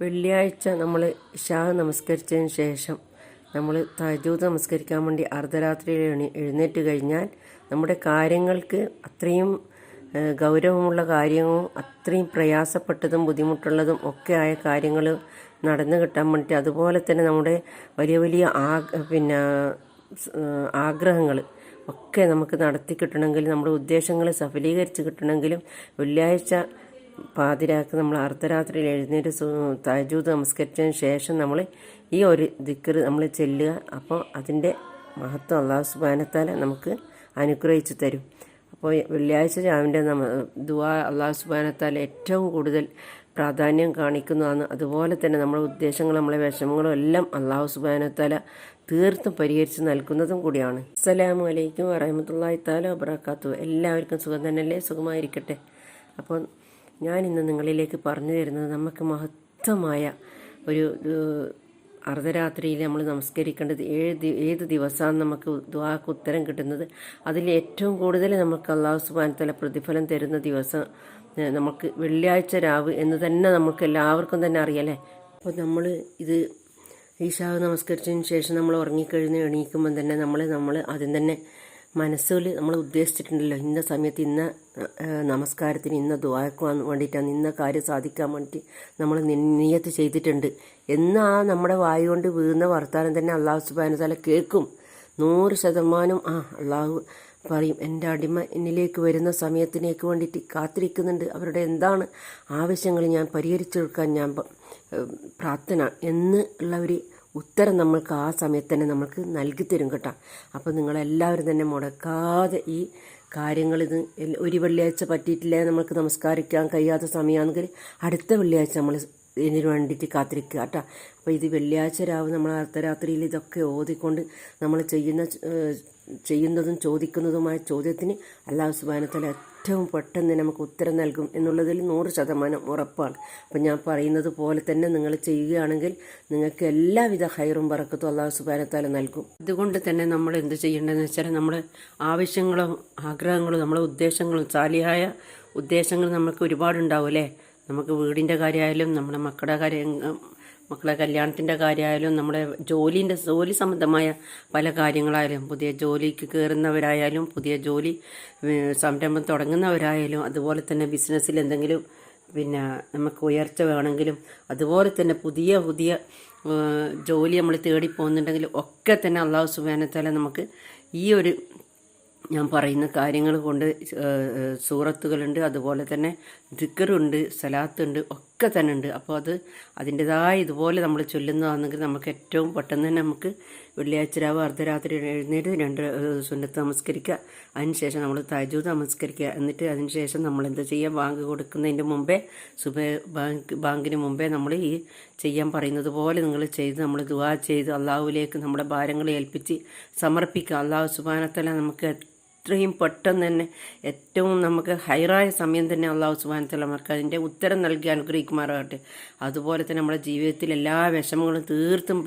വെള്ളിയാഴ്ച നമ്മൾ ഷാ നമസ്കരിച്ചതിന് ശേഷം നമ്മൾ തജൂത് നമസ്കരിക്കാൻ വേണ്ടി അർദ്ധരാത്രിയിൽ എഴുന്നേറ്റ് കഴിഞ്ഞാൽ നമ്മുടെ കാര്യങ്ങൾക്ക് അത്രയും ഗൗരവമുള്ള കാര്യവും അത്രയും പ്രയാസപ്പെട്ടതും ബുദ്ധിമുട്ടുള്ളതും ഒക്കെ ആയ കാര്യങ്ങൾ നടന്നു കിട്ടാൻ വേണ്ടി അതുപോലെ തന്നെ നമ്മുടെ വലിയ വലിയ ആ പിന്നെ ആഗ്രഹങ്ങൾ ഒക്കെ നമുക്ക് നടത്തി കിട്ടണമെങ്കിൽ നമ്മുടെ ഉദ്ദേശങ്ങൾ സഫലീകരിച്ച് കിട്ടണമെങ്കിലും വെള്ളിയാഴ്ച പാതിരാക്ക് നമ്മൾ അർദ്ധരാത്രിയിൽ എഴുന്നേറ്റ് തജൂത് നമസ്കരിച്ചതിന് ശേഷം നമ്മൾ ഈ ഒരു ദിക്കർ നമ്മൾ ചെല്ലുക. അപ്പോൾ അതിന്റെ മഹത്വം അള്ളാഹു സുബാനത്താല നമുക്ക് അനുഗ്രഹിച്ചു തരും. അപ്പോൾ വെള്ളിയാഴ്ച രാവിലെ നമ്മ ദുവാ അള്ളാഹു സുബാനത്താല ഏറ്റവും കൂടുതൽ പ്രാധാന്യം കാണിക്കുന്നതാണ്. അതുപോലെ തന്നെ നമ്മുടെ ഉദ്ദേശങ്ങളും നമ്മളെ വിഷമങ്ങളും എല്ലാം അള്ളാഹു സുബാനത്താല തീർത്തും പരിഹരിച്ച് നൽകുന്നതും കൂടിയാണ്. അസ്സലാമു അലൈക്കും വറഹമത്തല്ലാഹി താല എല്ലാവർക്കും സുഖം തന്നെയല്ലേ? സുഖമായിരിക്കട്ടെ. അപ്പോൾ ഞാൻ ഇന്ന് നിങ്ങളിലേക്ക് പറഞ്ഞു തരുന്നത് നമുക്ക് മഹത്വമായ ഒരു അർദ്ധരാത്രിയിൽ നമ്മൾ നമസ്കരിക്കേണ്ടത് ഏഴ് ഏത് ദിവസമാണ് നമുക്ക് ദ്വാക്ക് ഉത്തരം കിട്ടുന്നത്. അതിൽ ഏറ്റവും കൂടുതൽ നമുക്ക് അള്ളാഹു സുബാനത്തല പ്രതിഫലം തരുന്ന ദിവസം നമുക്ക് വെള്ളിയാഴ്ച രാവ് എന്ന് തന്നെ നമുക്ക് എല്ലാവർക്കും തന്നെ അറിയാലേ അപ്പോൾ നമ്മൾ ഇത് ഈശാവ് നമസ്കരിച്ചതിന് ശേഷം നമ്മൾ ഉറങ്ങിക്കഴിഞ്ഞ് എണീക്കുമ്പം തന്നെ നമ്മൾ നമ്മൾ ആദ്യം തന്നെ മനസ്സിൽ നമ്മൾ ഉദ്ദേശിച്ചിട്ടുണ്ടല്ലോ ഇന്ന സമയത്ത് ഇന്ന നമസ്കാരത്തിന് ഇന്ന ദ്വാരക്കുവാൻ വേണ്ടിയിട്ടാണ് ഇന്ന കാര്യം സാധിക്കാൻ വേണ്ടിയിട്ട് നമ്മൾ നിയത്ത് ചെയ്തിട്ടുണ്ട്. എന്ന് ആ നമ്മുടെ വായു കൊണ്ട് വീഴുന്ന വർത്താനം തന്നെ അള്ളാഹു സുബാന തല കേൾക്കും. നൂറ് ശതമാനം ആ അള്ളാഹു പറയും എന്റെ അടിമ എന്നിലേക്ക് വരുന്ന സമയത്തിനേക്ക് വേണ്ടിയിട്ട് കാത്തിരിക്കുന്നുണ്ട്. അവരുടെ എന്താണ് ആവശ്യങ്ങൾ ഞാൻ പരിഹരിച്ചു കൊടുക്കാൻ ഞാൻ പ്രാർത്ഥന എന്ന് ഉള്ള ഒരു ഉത്തരം നമ്മൾക്ക് ആ സമയത്ത് തന്നെ നമ്മൾക്ക് നൽകി തരും കേട്ടോ. അപ്പോൾ നിങ്ങളെല്ലാവരും തന്നെ മുടക്കാതെ ഈ എല്ല- ഒരു വെള്ളിയാഴ്ച പറ്റിയിട്ടില്ല നമുക്ക് നമസ്കരിക്കാൻ കഴിയാത്ത സമയമാണെങ്കിൽ അടുത്ത വെള്ളിയാഴ്ച നമ്മൾ ഇതിനു വേണ്ടിയിട്ട് കാത്തിരിക്കുക കേട്ടോ. അപ്പോൾ ഇത് വെള്ളിയാഴ്ച രാവ് നമ്മൾ അർദ്ധരാത്രിയിൽ ഇതൊക്കെ ഓതിക്കൊണ്ട് നമ്മൾ ചെയ്യുന്ന ചെയ്യുന്നതും ചോദിക്കുന്നതുമായ ചോദ്യത്തിന് അള്ളാഹു സുബാനത്തല ഏറ്റവും പെട്ടെന്ന് നമുക്ക് ഉത്തരം നൽകും എന്നുള്ളതിൽ നൂറ് ശതമാനം ഉറപ്പാണ്. അപ്പം ഞാൻ പറയുന്നത് പോലെ തന്നെ നിങ്ങൾ ചെയ്യുകയാണെങ്കിൽ നിങ്ങൾക്ക് എല്ലാവിധ ഹൈറും പറക്കത്തും അള്ളാഹു സുബാനത്താല നൽകും. ഇതുകൊണ്ട് തന്നെ നമ്മൾ എന്ത് ചെയ്യേണ്ടതെന്ന് വെച്ചാൽ നമ്മുടെ ആവശ്യങ്ങളും ആഗ്രഹങ്ങളും നമ്മുടെ ഉദ്ദേശങ്ങളും സാലിയായ ഉദ്ദേശങ്ങൾ നമുക്ക് ഒരുപാടുണ്ടാവും അല്ലേ? നമുക്ക് വീടിന്റെ കാര്യമായാലും നമ്മുടെ മക്കളുടെ കാര്യം മക്കളെ കല്യാണത്തിന്റെ കാര്യമായാലും നമ്മുടെ ജോലിന്റെ ജോലി സംബന്ധമായ പല കാര്യങ്ങളായാലും പുതിയ ജോലിക്ക് കയറുന്നവരായാലും പുതിയ ജോലി സംരംഭം തുടങ്ങുന്നവരായാലും അതുപോലെ തന്നെ ബിസിനസ്സിൽ എന്തെങ്കിലും പിന്നെ നമുക്ക് ഉയർച്ച വേണമെങ്കിലും അതുപോലെ തന്നെ പുതിയ പുതിയ ജോലി നമ്മൾ തേടി പോകുന്നുണ്ടെങ്കിലും ഒക്കെ തന്നെ അള്ളാഹു സുബാനത്താല നമുക്ക് ഈ ഒരു ഞാൻ പറയുന്ന കാര്യങ്ങൾ കൊണ്ട് സൂറത്തുകളുണ്ട് അതുപോലെ തന്നെ ദിക്കറുണ്ട് സലാത്തുണ്ട് ഒക്കെ തന്നെ ഉണ്ട്. അപ്പോൾ അത് അതിന്റെതായ ഇതുപോലെ നമ്മൾ ചൊല്ലുന്നതാണെങ്കിൽ നമുക്ക് ഏറ്റവും പെട്ടെന്ന് തന്നെ നമുക്ക് വെള്ളിയാഴ്ച രാവ് അർദ്ധരാത്രി എഴുന്നേറ്റ് രണ്ട് സുന്നത്ത് നമസ്കരിക്കുക. അതിനുശേഷം നമ്മൾ തജു നമസ്കരിക്കുക. എന്നിട്ട് അതിനുശേഷം നമ്മൾ എന്താ ചെയ്യുക ബാങ്ക് കൊടുക്കുന്നതിന്റെ മുമ്പേ സുബ ബാങ്ക് ബാങ്കിന് മുമ്പേ നമ്മൾ ഈ ചെയ്യാൻ പറയുന്നത് പോലെ നിങ്ങൾ ചെയ്ത് നമ്മൾ ദുവാ ചെയ്ത് അള്ളാഹുവിലേക്ക് നമ്മുടെ ഭാരങ്ങൾ ഏൽപ്പിച്ച് സമർപ്പിക്കുക. അള്ളാഹു സുബാനത്തല നമുക്ക് എത്രയും പെട്ടെന്ന് തന്നെ ഏറ്റവും നമുക്ക് ഹൈറായ സമയം തന്നെ അള്ളാഹു സുബാനത്തല നമുക്ക് അതിന്റെ ഉത്തരം നൽകി അനുഗ്രഹിക്കുമാറാകട്ടെ. അതുപോലെ തന്നെ നമ്മുടെ ജീവിതത്തിൽ എല്ലാ വിഷമങ്ങളും തീർത്തും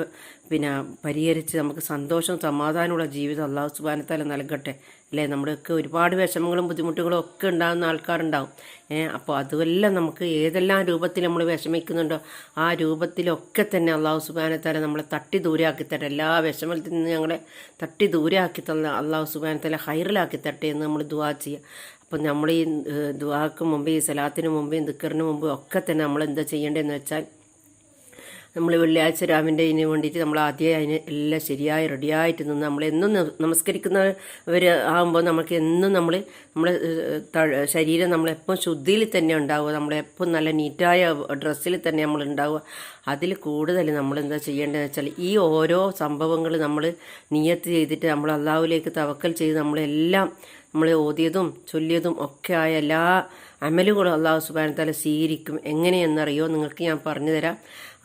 പിന്നെ പരിഹരിച്ച് നമുക്ക് സന്തോഷവും സമാധാനമുള്ള ജീവിതം അള്ളാഹു സുബാനത്തല നൽകട്ടെ. അല്ലേ? നമ്മുടെയൊക്കെ ഒരുപാട് വിഷമങ്ങളും ബുദ്ധിമുട്ടുകളും ഒക്കെ ഉണ്ടാകുന്ന ആൾക്കാരുണ്ടാവും. ഏഹ് അപ്പോൾ അതുമെല്ലാം നമുക്ക് ഏതെല്ലാം രൂപത്തിൽ നമ്മൾ വിഷമിക്കുന്നുണ്ടോ ആ രൂപത്തിലൊക്കെ തന്നെ അള്ളാഹു സുബാനത്താല നമ്മളെ തട്ടി ദൂരാക്കി തരട്ടെ. എല്ലാ വിഷമത്തിൽ നിന്ന് ഞങ്ങളെ തട്ടി ദൂരാക്കി തന്ന അള്ളാഹു സുബാനത്താല ഹൈറിലാക്കി തരട്ടെ എന്ന് നമ്മൾ ദുവാ ചെയ്യുക അപ്പം നമ്മൾ ഈ ദുവാക്ക് മുമ്പ് ഈ സലാത്തിന് മുമ്പ് ദിക്കറിന് മുമ്പ് ഒക്കെ തന്നെ നമ്മൾ എന്താ ചെയ്യേണ്ടതെന്ന് വെച്ചാൽ നമ്മൾ വെള്ളിയാഴ്ച രാവിന്റെ ഇതിന് വേണ്ടിയിട്ട് നമ്മൾ ആദ്യം അതിന് എല്ലാം ശരിയായി റെഡിയായിട്ട് നിന്ന് നമ്മൾ എന്നും നമസ്കരിക്കുന്നവർ ആകുമ്പോൾ നമുക്ക് എന്നും നമ്മൾ നമ്മുടെ ശരീരം നമ്മളെപ്പം ശുദ്ധിയിൽ തന്നെ ഉണ്ടാവുക നമ്മളെപ്പം നല്ല നീറ്റായ ഡ്രസ്സിൽ തന്നെ നമ്മൾ ഉണ്ടാവുക അതിൽ കൂടുതൽ നമ്മൾ എന്താ ചെയ്യേണ്ടതെന്ന് വെച്ചാൽ ഈ ഓരോ സംഭവങ്ങൾ നമ്മൾ നിയത്ത് ചെയ്തിട്ട് നമ്മൾ അള്ളാഹുലേക്ക് തവക്കൽ ചെയ്ത് നമ്മളെല്ലാം നമ്മൾ ഓതിയതും ചൊല്ലിയതും ഒക്കെ ആയ എല്ലാ അമലുകളും അള്ളാഹു സുബാന തല സ്വീകരിക്കും. എങ്ങനെയെന്നറിയോ നിങ്ങൾക്ക് ഞാൻ പറഞ്ഞു തരാം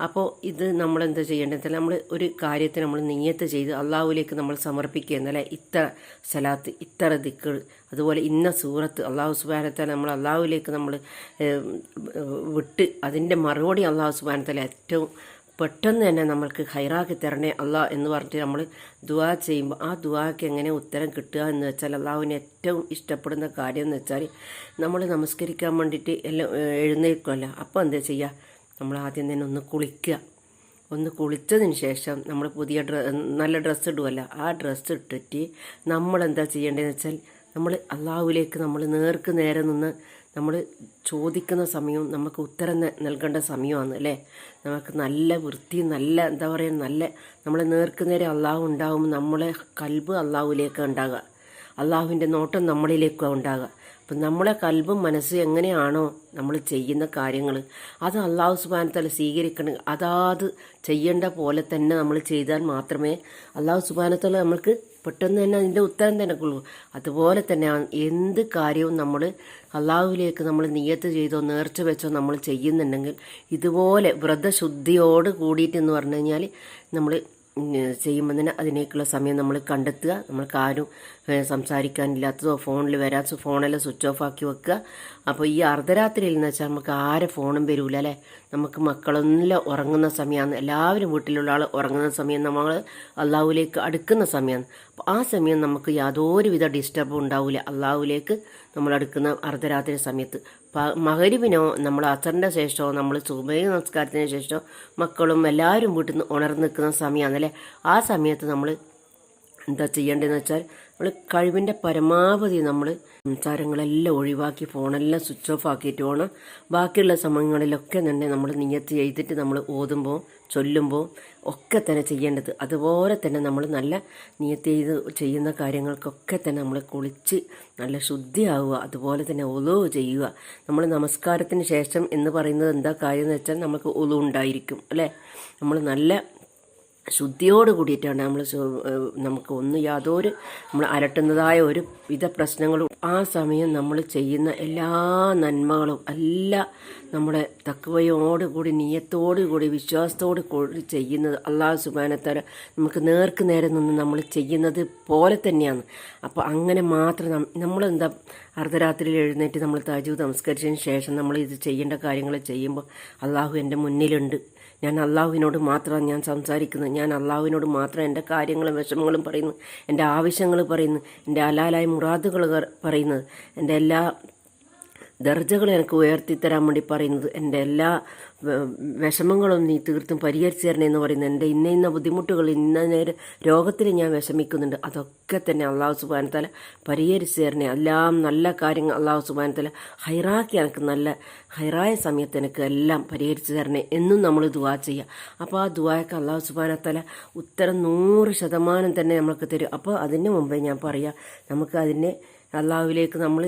അപ്പോൾ ഇത് നമ്മൾ എന്താ ചെയ്യേണ്ടത് നമ്മൾ ഒരു കാര്യത്തെ നമ്മൾ നീയത്ത് ചെയ്ത് അള്ളാഹുവിലേക്ക് നമ്മൾ സമർപ്പിക്കുക എന്നല്ല? ഇത്ര സലാത്ത് ഇത്ര ദിക്കൾ അതുപോലെ ഇന്ന സൂറത്ത് അള്ളാഹു സുബാനത്തെ നമ്മൾ അള്ളാഹുവിലേക്ക് നമ്മൾ വിട്ട് അതിന്റെ മറുപടി അള്ളാഹു സുബാനത്തല ഏറ്റവും പെട്ടെന്ന് തന്നെ നമ്മൾക്ക് ഹൈറാക്കി തരണേ അള്ളാ എന്ന് പറഞ്ഞിട്ട് നമ്മൾ ദുവാ ചെയ്യുമ്പോൾ ആ ദുവാക്ക് എങ്ങനെ ഉത്തരം കിട്ടുക എന്ന് വെച്ചാൽ അള്ളാഹുവിന് ഏറ്റവും ഇഷ്ടപ്പെടുന്ന കാര്യം എന്ന് വെച്ചാൽ നമ്മൾ നമസ്കരിക്കാൻ വേണ്ടിയിട്ട് എല്ലാം എഴുന്നേൽക്കുമല്ലോ അപ്പോൾ എന്താ ചെയ്യുക നമ്മൾ ആദ്യം തന്നെ ഒന്ന് കുളിക്കുക. ഒന്ന് കുളിച്ചതിന് ശേഷം നമ്മൾ പുതിയ ഡ്ര നല്ല ഡ്രസ്സ് ഇടുമല്ലോ ആ ഡ്രസ്സ് ഇട്ടിട്ട് നമ്മൾ എന്താ ചെയ്യേണ്ടതെന്ന് വെച്ചാൽ നമ്മൾ അള്ളാഹുവിലേക്ക് നമ്മൾ നേർക്ക് നേരെ നിന്ന് നമ്മൾ ചോദിക്കുന്ന സമയവും നമുക്ക് ഉത്തരം നൽകേണ്ട സമയമാണ് അല്ലേ? നമുക്ക് നല്ല വൃത്തി നല്ല എന്താ പറയുക നല്ല നമ്മൾ നേർക്ക് നേരെ അള്ളാഹു ഉണ്ടാകുമ്പോൾ നമ്മളെ കൽബ് അള്ളാഹുവിലേക്ക് ഉണ്ടാകുക അള്ളാഹുവിന്റെ നോട്ടം നമ്മളിലേക്കാണ് ഉണ്ടാകുക അപ്പം നമ്മളെ കൽബും മനസ്സും എങ്ങനെയാണോ നമ്മൾ ചെയ്യുന്ന കാര്യങ്ങൾ അത് അള്ളാഹു സുബാനത്തല സ്വീകരിക്കണം. അതാത് ചെയ്യേണ്ട പോലെ തന്നെ നമ്മൾ ചെയ്താൽ മാത്രമേ അള്ളാഹു സുബാനത്തല നമ്മൾക്ക് പെട്ടെന്ന് തന്നെ അതിന്റെ ഉത്തരം തന്നെ കൊള്ളൂ അതുപോലെ തന്നെ എന്ത് കാര്യവും നമ്മൾ അള്ളാഹുവിലേക്ക് നമ്മൾ നിയത്ത് ചെയ്തോ നേർച്ച വെച്ചോ നമ്മൾ ചെയ്യുന്നുണ്ടെങ്കിൽ ഇതുപോലെ വ്രതശുദ്ധിയോട് കൂടിയിട്ട് എന്ന് പറഞ്ഞു കഴിഞ്ഞാൽ നമ്മൾ ചെയ്യുമ്പോൾ തന്നെ അതിനേക്കുള്ള സമയം നമ്മൾ കണ്ടെത്തുക. നമ്മൾക്ക് ആരും സംസാരിക്കാനില്ലാത്തതോ ഫോണിൽ വരാൻ ഫോണെല്ലാം സ്വിച്ച് ഓഫ് ആക്കി വെക്കുക. അപ്പോൾ ഈ അർദ്ധരാത്രിയിൽ എന്ന് വെച്ചാൽ നമുക്ക് ആരെ ഫോണും വരൂല അല്ലേ? നമുക്ക് മക്കളൊന്നും ഉറങ്ങുന്ന സമയമാണ്. എല്ലാവരും വീട്ടിലുള്ള ആൾ ഉറങ്ങുന്ന സമയം നമ്മൾ അള്ളാഹുലേക്ക് അടുക്കുന്ന സമയമാണ്. അപ്പോൾ ആ സമയം നമുക്ക് യാതൊരുവിധ ഡിസ്റ്റർബും ഉണ്ടാവില്ല അള്ളാഹുലേക്ക് നമ്മൾ അടുക്കുന്ന അർദ്ധരാത്രി സമയത്ത്. മകരിവിനോ നമ്മൾ അസറിന്റെ ശേഷമോ നമ്മൾ സുബൈ നമസ്കാരത്തിന് ശേഷമോ മക്കളും എല്ലാവരും വീട്ടിൽ നിന്ന് ഉണർന്ന് നിൽക്കുന്ന സമയമാണല്ലേ ആ സമയത്ത് നമ്മൾ എന്താ ചെയ്യേണ്ടതെന്ന് വെച്ചാൽ നമ്മൾ കഴിവിന്റെ പരമാവധി നമ്മൾ സംസാരങ്ങളെല്ലാം ഒഴിവാക്കി ഫോണെല്ലാം സ്വിച്ച് ഓഫ് ആക്കിയിട്ട് വേണം. ബാക്കിയുള്ള സമയങ്ങളിലൊക്കെ തന്നെ നമ്മൾ നിയത്ത് ചെയ്തിട്ട് നമ്മൾ ഓതുമ്പോൾ ചൊല്ലുമ്പോൾ ഒക്കെ തന്നെ ചെയ്യേണ്ടത്. അതുപോലെ തന്നെ നമ്മൾ നല്ല നിയത്തി ചെയ്ത് ചെയ്യുന്ന കാര്യങ്ങൾക്കൊക്കെ തന്നെ നമ്മൾ കുളിച്ച് നല്ല ശുദ്ധിയാവുക. അതുപോലെ തന്നെ ഒലു ചെയ്യുക. നമ്മൾ നമസ്കാരത്തിന് ശേഷം എന്ന് പറയുന്നത് എന്താ കാര്യം എന്ന് വെച്ചാൽ നമുക്ക് ഒലു ഉണ്ടായിരിക്കും അല്ലേ? നമ്മൾ നല്ല ശുദ്ധിയോട് കൂടിയിട്ടാണ് നമ്മൾ നമുക്ക് ഒന്നും യാതൊരു നമ്മൾ അലട്ടുന്നതായ ഒരു വിധ പ്രശ്നങ്ങളും ആ സമയം നമ്മൾ ചെയ്യുന്ന എല്ലാ നന്മകളും എല്ലാം നമ്മുടെ തക്കവയോടുകൂടി കൂടി വിശ്വാസത്തോടു കൂടി വിശ്വാസത്തോട് കൂടി ചെയ്യുന്നത് അള്ളാഹു സുബാനത്തര നമുക്ക് നേർക്ക് നേരെ നിന്ന് നമ്മൾ ചെയ്യുന്നത് പോലെ തന്നെയാണ്. അപ്പോൾ അങ്ങനെ മാത്രം നമ്മൾ എന്താ അർദ്ധരാത്രിയിൽ എഴുന്നേറ്റ് നമ്മൾ താജു നമസ്കരിച്ചതിന് ശേഷം നമ്മൾ ഇത് ചെയ്യേണ്ട കാര്യങ്ങൾ ചെയ്യുമ്പോൾ അള്ളാഹു എന്റെ മുന്നിലുണ്ട്. ഞാൻ അള്ളാഹുവിനോട് മാത്രമാണ് ഞാൻ സംസാരിക്കുന്നത് ഞാൻ അള്ളാഹുവിനോട് മാത്രം എന്റെ കാര്യങ്ങളും വിഷമങ്ങളും പറയുന്നു. എന്റെ ആവശ്യങ്ങൾ പറയുന്നു. എന്റെ അലാലായ മുറാദുകൾ പറയുന്നത് എന്റെ എല്ലാ ദർജകൾ എനിക്ക് ഉയർത്തി തരാൻ വേണ്ടി പറയുന്നത് എന്റെ എല്ലാ വിഷമങ്ങളും നീ തീർത്തും പരിഹരിച്ചു തരണേ എന്ന് പറയുന്നത് എന്റെ ഇന്ന ഇന്ന ബുദ്ധിമുട്ടുകൾ ഇന്ന നേരം രോഗത്തിൽ ഞാൻ വിഷമിക്കുന്നുണ്ട്. അതൊക്കെ തന്നെ അള്ളാഹു സുബാനത്തല പരിഹരിച്ചു തരണേ. എല്ലാം നല്ല കാര്യങ്ങൾ അള്ളാഹു സുബാനത്തല ഹൈറാക്കി എനിക്ക് നല്ല ഹൈറായ സമയത്ത് എനിക്ക് എല്ലാം പരിഹരിച്ചു തരണേ എന്നും നമ്മൾ ദുവാ ചെയ്യുക അപ്പോൾ ആ ദുവായൊക്കെ അള്ളാഹു സുബാനത്തല ഉത്തരം നൂറ് ശതമാനം തന്നെ നമുക്ക് തരും. അപ്പോൾ അതിന് മുമ്പേ ഞാൻ പറയാം നമുക്ക് അതിനെ അള്ളാഹുവിലേക്ക് നമ്മൾ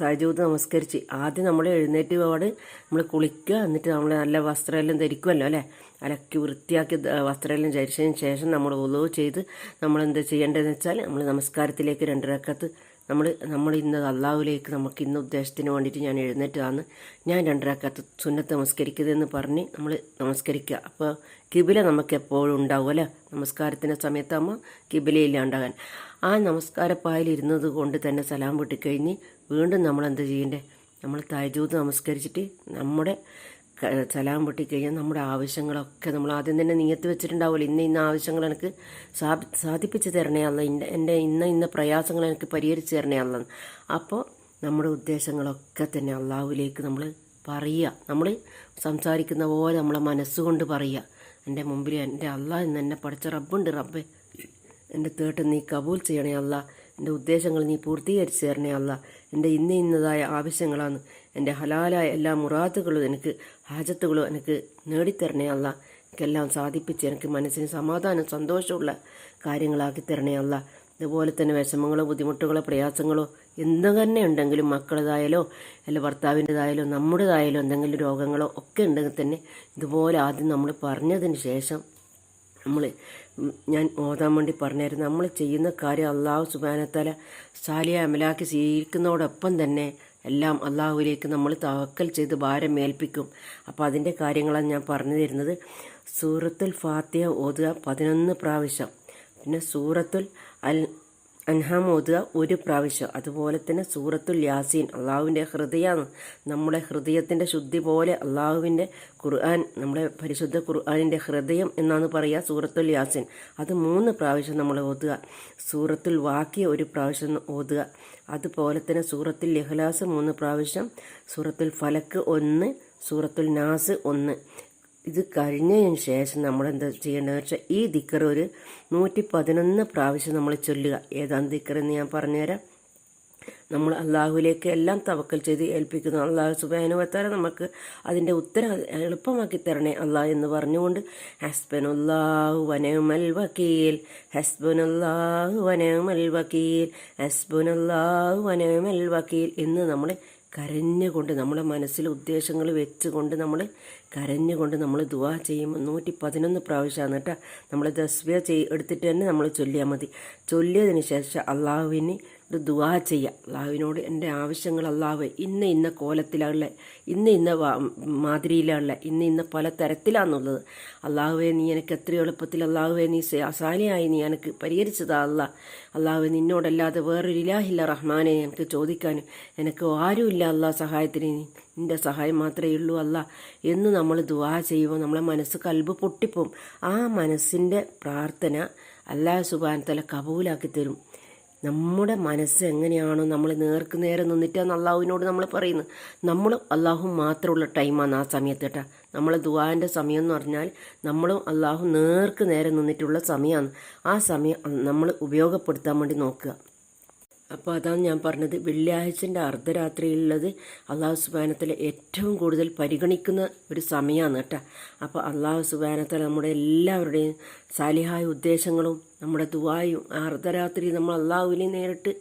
തജൂത് നമസ്കരിച്ച് ആദ്യം നമ്മൾ എഴുന്നേറ്റ് പാട് നമ്മൾ കുളിക്കുക എന്നിട്ട് നമ്മൾ നല്ല വസ്ത്രമെല്ലാം ധരിക്കുമല്ലോ അല്ലേ? അലക്കി വൃത്തിയാക്കി വസ്ത്രമെല്ലാം ധരിച്ചതിന് ശേഷം നമ്മൾ ഉളവ് ചെയ്ത് നമ്മൾ എന്താ ചെയ്യേണ്ടതെന്ന് വെച്ചാൽ നമ്മൾ നമസ്കാരത്തിലേക്ക് രണ്ട് രക്കത്ത് നമ്മൾ നമ്മൾ ഇന്ന് അള്ളാഹുലേക്ക് നമുക്ക് ഇന്ന് ഉദ്ദേശത്തിന് വേണ്ടിയിട്ട് ഞാൻ എഴുന്നേറ്റതാണ്. ഞാൻ രണ്ടരക്കത്ത് സുന്നത്ത് നമസ്കരിക്കുന്നതെന്ന് പറഞ്ഞ് നമ്മൾ നമസ്കരിക്കുക അപ്പോൾ കിബില നമുക്ക് എപ്പോഴും ഉണ്ടാവും അല്ലേ? നമസ്കാരത്തിന്റെ സമയത്താകുമ്പോൾ കിബിലയില്ലാണ്ടാകാൻ ആ നമസ്കാരപ്പായലിരുന്നത് കൊണ്ട് തന്നെ സലാം പൊട്ടിക്കഴിഞ്ഞ് വീണ്ടും നമ്മൾ എന്താ ചെയ്യേണ്ടത് നമ്മൾ തൈജൂത് നമസ്കരിച്ചിട്ട് നമ്മുടെ സലാം പൊട്ടിക്കഴിഞ്ഞാൽ നമ്മുടെ ആവശ്യങ്ങളൊക്കെ നമ്മൾ ആദ്യം തന്നെ നിയത്ത് വെച്ചിട്ടുണ്ടാവുമല്ലോ. ഇന്ന ഇന്ന ആവശ്യങ്ങൾ എനിക്ക് സാധി സാധിപ്പിച്ച് തരണേ അല്ല ഇന്ന എന്റെ ഇന്ന ഇന്ന പ്രയാസങ്ങൾ എനിക്ക് പരിഹരിച്ച് തരണേ അല്ല അപ്പോൾ നമ്മുടെ ഉദ്ദേശങ്ങളൊക്കെ തന്നെ അള്ളാഹുവിലേക്ക് നമ്മൾ പറയുക. നമ്മൾ സംസാരിക്കുന്ന പോലെ നമ്മളെ മനസ്സുകൊണ്ട് പറയുക. എന്റെ മുമ്പിൽ എന്റെ അള്ളാഹ് എന്ന് എന്നെ പഠിച്ച റബ്ബുണ്ട്. റബ്ബേ എന്റെ തേട്ടം നീ കബൂൽ ചെയ്യണേ അല്ല എന്റെ ഉദ്ദേശങ്ങൾ നീ പൂർത്തീകരിച്ച് തരണേ അല്ല എന്റെ ഇന്ന ഇന്നതായ ആവശ്യങ്ങളാണ്. എന്റെ ഹലാലായ എല്ലാ മുറാത്തുകളും എനിക്ക് ഹാജത്തുകളും എനിക്ക് നേടിത്തരണേ അല്ല എനിക്കെല്ലാം സാധിപ്പിച്ച് എനിക്ക് മനസ്സിന് സമാധാനം സന്തോഷമുള്ള കാര്യങ്ങളാക്കി തരണേ അല്ല ഇതുപോലെ തന്നെ വിഷമങ്ങളോ ബുദ്ധിമുട്ടുകളോ പ്രയാസങ്ങളോ എന്ത് തന്നെ ഉണ്ടെങ്കിലും മക്കളതായാലോ അല്ല ഭർത്താവിന്റെതായാലോ നമ്മുടേതായാലോ എന്തെങ്കിലും രോഗങ്ങളോ ഒക്കെ ഉണ്ടെങ്കിൽ തന്നെ ഇതുപോലെ ആദ്യം നമ്മൾ പറഞ്ഞതിന് ശേഷം നമ്മൾ ഞാൻ ഓതാൻ വേണ്ടി പറഞ്ഞായിരുന്നു. നമ്മൾ ചെയ്യുന്ന കാര്യം അള്ളാഹു സുബാനത്തല സാലിയ അമലാക്കി സ്വീകരിക്കുന്നതോടൊപ്പം തന്നെ എല്ലാം അള്ളാഹുവിലേക്ക് നമ്മൾ തവക്കൽ ചെയ്ത് ഭാരം ഏൽപ്പിക്കും. അപ്പോൾ അതിന്റെ കാര്യങ്ങളാണ് ഞാൻ പറഞ്ഞു തരുന്നത്. സൂറത്തുൽ ഫാത്തിയ ഓതുക പതിനൊന്ന് പ്രാവശ്യം. പിന്നെ സൂറത്തുൽ അൽ അൻഹാം ഓതുക ഒരു പ്രാവശ്യം. അതുപോലെ തന്നെ സൂറത്തുൽ യാസീൻ അള്ളാഹുവിന്റെ ഹൃദയമാണ് നമ്മുടെ ഹൃദയത്തിന്റെ ശുദ്ധി പോലെ അള്ളാഹുവിന്റെ ഖുർആൻ നമ്മുടെ പരിശുദ്ധ ഖുർആാനിന്റെ ഹൃദയം എന്നാണ് പറയുക സൂറത്തുൽ യാസീൻ. അത് മൂന്ന് പ്രാവശ്യം നമ്മൾ ഓതുക. സൂറത്തുൽ വാക്കി ഒരു പ്രാവശ്യം ഓതുക. അതുപോലെ തന്നെ സൂറത്തുൽ ഇഖ്ലാസ് മൂന്ന് പ്രാവശ്യം സൂറത്തുൽ ഫലക്ക് ഒന്ന് സൂറത്തുൽ നാസ് ഒന്ന്. ഇത് കഴിഞ്ഞതിന് ശേഷം നമ്മൾ എന്താ ചെയ്യേണ്ടതെന്ന് വെച്ചാൽ ഈ ദിക്കർ ഒരു നൂറ്റി പതിനൊന്ന് പ്രാവശ്യം നമ്മൾ ചൊല്ലുക. ഏതാണ് ദിക്കർ എന്ന് ഞാൻ പറഞ്ഞുതരാം. നമ്മൾ അള്ളാഹുവിലേക്ക് എല്ലാം തവക്കൽ ചെയ്ത് ഏൽപ്പിക്കുന്നു. അള്ളാഹു സുബാനുവത്താര നമുക്ക് അതിന്റെ ഉത്തരം എളുപ്പമാക്കി തരണേ അള്ളാഹ് എന്ന് പറഞ്ഞുകൊണ്ട് ഹസ്ബനുല്ലാഹു വനമൽ വക്കീൽ ഹസ്ബനുല്ലാഹു വനമൽ വക്കീൽ ഹസ്ബനുല്ലാഹു വനമൽ വക്കീൽ എന്ന് നമ്മൾ കരഞ്ഞുകൊണ്ട് നമ്മുടെ മനസ്സിൽ ഉദ്ദേശങ്ങൾ വെച്ചുകൊണ്ട് നമ്മൾ കരഞ്ഞുകൊണ്ട് നമ്മൾ ദുവാ ചെയ്യുമ്പോൾ നൂറ്റി പതിനൊന്ന് പ്രാവശ്യമാണ് കേട്ടോ. നമ്മൾ ദസ്വ ചെയ് എടുത്തിട്ട് തന്നെ നമ്മൾ ചൊല്ലിയാൽ മതി. ചൊല്ലിയതിന് ശേഷം അള്ളാഹുവിന് ഒരു ദുവാ ചെയ്യുക അള്ളാഹുവിനോട് എന്റെ ആവശ്യങ്ങൾ അള്ളാഹു ഇന്ന ഇന്ന കോലത്തിലുള്ള ഇന്ന ഇന്ന മാതിരിയിലുള്ള ഇന്ന ഇന്ന പല തരത്തിലാണെന്നുള്ളത് അള്ളാഹുവെ നീ എനിക്ക് എത്ര എളുപ്പത്തിൽ അള്ളാഹുവെ നീ അസാലിയായി നീ എനിക്ക് പരിഹരിച്ചതാ അല്ല അള്ളാഹു നിന്നോടല്ലാതെ വേറൊരു ഇലാഹില്ല റഹ്മാനെ എനിക്ക് ചോദിക്കാനും എനിക്ക് ആരുമില്ല അള്ളാഹ് സഹായത്തിന്. നിന്റെ സഹായം മാത്രമേ ഉള്ളൂ അല്ല എന്ന് നമ്മൾ ദുവാ ചെയ്യുമ്പോൾ നമ്മളെ മനസ്സ് കൽബ് പൊട്ടിപ്പോവും. ആ മനസ്സിന്റെ പ്രാർത്ഥന അല്ലാഹു സുബാനത്തല തല കബൂലാക്കി തരും. നമ്മുടെ മനസ്സ് എങ്ങനെയാണോ നമ്മൾ നേർക്ക് നേരെ നിന്നിട്ടാണ് അള്ളാഹുവിനോട് നമ്മൾ പറയുന്നത്. നമ്മൾ അള്ളാഹു മാത്രമുള്ള ടൈമാണ് ആ സമയത്ത് കേട്ടോ. നമ്മൾ ദുവാന്റെ സമയം എന്ന് പറഞ്ഞാൽ നമ്മളും അള്ളാഹു നേർക്ക് നേരെ നിന്നിട്ടുള്ള സമയമാണ് ആ സമയം നമ്മൾ ഉപയോഗപ്പെടുത്താൻ വേണ്ടി നോക്കുക. അപ്പോൾ അതാണ് ഞാൻ പറഞ്ഞത്. വെള്ളിയാഴ്ചന്റെ അർദ്ധരാത്രിയിലുള്ളത് അള്ളാഹു സുബാനത്തിലെ ഏറ്റവും കൂടുതൽ പരിഗണിക്കുന്ന ഒരു സമയമാണ് കേട്ടോ. അപ്പോൾ അള്ളാഹു സുബാനത്തിൽ നമ്മുടെ എല്ലാവരുടെയും സാലിഹായ ഉദ്ദേശങ്ങളും നമ്മുടെ ദുവായും അർദ്ധരാത്രി നമ്മൾ അള്ളാഹുവിനെ നേരിട്ട്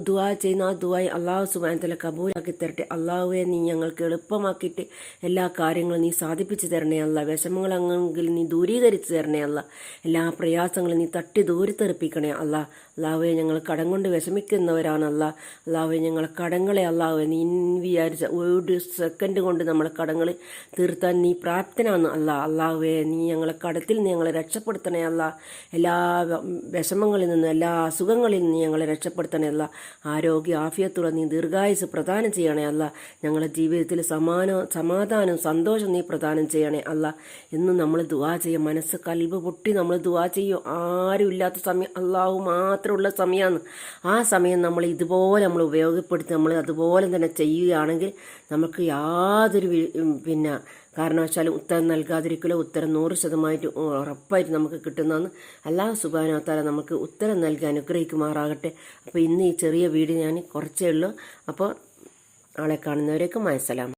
ദുവാ ചെയ്യുന്ന ആ ദുവായി അള്ളാഹു സുബാനത്തിലെ കബൂലാക്കി തരട്ടെ. അള്ളാഹുവെ നീ ഞങ്ങൾക്ക് എളുപ്പമാക്കിയിട്ട് എല്ലാ കാര്യങ്ങളും നീ സാധിപ്പിച്ചു തരണേ അല്ല വിഷമങ്ങൾ വിഷമങ്ങളെങ്കിൽ നീ ദൂരീകരിച്ചു തരണേ അല്ല എല്ലാ പ്രയാസങ്ങളും നീ തട്ടി ദൂരത്തെറിപ്പിക്കണേ അല്ല അള്ളാഹുവെ ഞങ്ങൾ കടം കൊണ്ട് വിഷമിക്കുന്നവരാണ് അള്ളാഹുവെ ഞങ്ങളെ കടങ്ങളെ അള്ളാഹുവെ നീ വിചാരിച്ച ഒരു സെക്കൻഡ് കൊണ്ട് നമ്മളെ കടങ്ങൾ തീർത്താൻ നീ പ്രാപ്തനാണ് അല്ല അള്ളാഹുവെ നീ ഞങ്ങളെ കടത്തിൽ നീ ഞങ്ങളെ രക്ഷപ്പെടുത്തണേ അല്ല എല്ലാ വിഷമങ്ങളിൽ നിന്നും എല്ലാ അസുഖങ്ങളിൽ നിന്നും ഞങ്ങളെ രക്ഷപ്പെടുത്തണേ അല്ല ആരോഗ്യ ആഫിയത്തുള്ള നീ ദീർഘായുസ് പ്രദാനം ചെയ്യണേ അല്ല. ഞങ്ങളുടെ ജീവിതത്തിൽ സമാന സമാധാനം സന്തോഷം നീ പ്രദാനം ചെയ്യണേ അല്ല. എന്നും നമ്മൾ ദുവാ ചെയ്യും. മനസ്സ് കൽബ് പൊട്ടി നമ്മൾ ദുവാ ചെയ്യും. ആരും ഇല്ലാത്ത സമയം അള്ളാഹു മാത്രമുള്ള സമയമാണ്. ആ സമയം നമ്മൾ ഇതുപോലെ നമ്മൾ ഉപയോഗപ്പെടുത്തി നമ്മൾ അതുപോലെ തന്നെ ചെയ്യുകയാണെങ്കിൽ നമുക്ക് യാതൊരു പിന്നെ കാരണവശാലും ഉത്തരം നൽകാതിരിക്കില്ല ഉത്തരം നൂറ് ശതമായിട്ട് ഉറപ്പായിട്ട് നമുക്ക് കിട്ടുന്നതെന്ന് അല്ലാഹു സുബാനോത്താല നമുക്ക് ഉത്തരം നൽകി അനുഗ്രഹിക്കുമാറാകട്ടെ. അപ്പോൾ ഇന്ന് ഈ ചെറിയ വീട് ഞാൻ കുറച്ചേ ഉള്ളൂ. അപ്പോൾ ആളെ കാണുന്നവരേക്കും മനസ്സിലാം